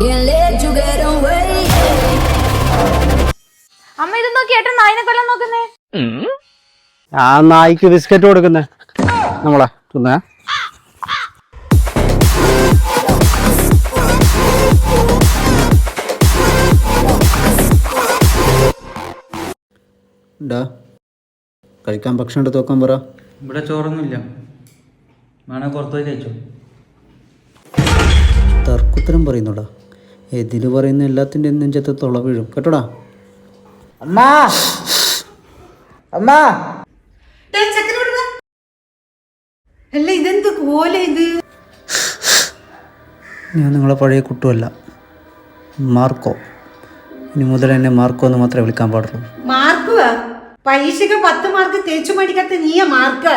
Can't let you get away. അമ്മ ഇത് നോക്കി ഏട്ടൻ നായിനെ കൊല്ലം നോക്കുന്നേ? ആ നായിക്ക് ബിസ്ക്കറ്റ് കൊടുക്കുന്നേ. നമ്മളെ തിന്നേ. ഡാ കഴിക്കാൻ ഭക്ഷണം എടുത്ത് നോക്കാൻ പറ. ഇവിടെ ചോറൊന്നുമില്ല. വേണേ പുറത്തു പോയി കഴിച്ചു. തർക്കുത്തരം പറയുന്നുടാ എതിര് പറയുന്ന എല്ലാത്തിന്റെ നെഞ്ചത്ത് തുള വീഴും. കേട്ടോടാ? അമ്മാ! അമ്മാ! അല്ല ഇതെന്ത് കോല ഇത്? ഞാൻ നിങ്ങളെ പഴയ കുട്ടുമല്ല മാർക്കോ. ഇനി മുതൽ എന്നെ മാർക്കോ എന്ന് മാത്രമേ വിളിക്കാൻ പാടുള്ളൂ. മാർക്കുവാ? പരീക്ഷയ്ക്ക് പത്ത് മാർക്ക് തേച്ചു മേടിക്കാത്ത നീയ മാർക്ക്.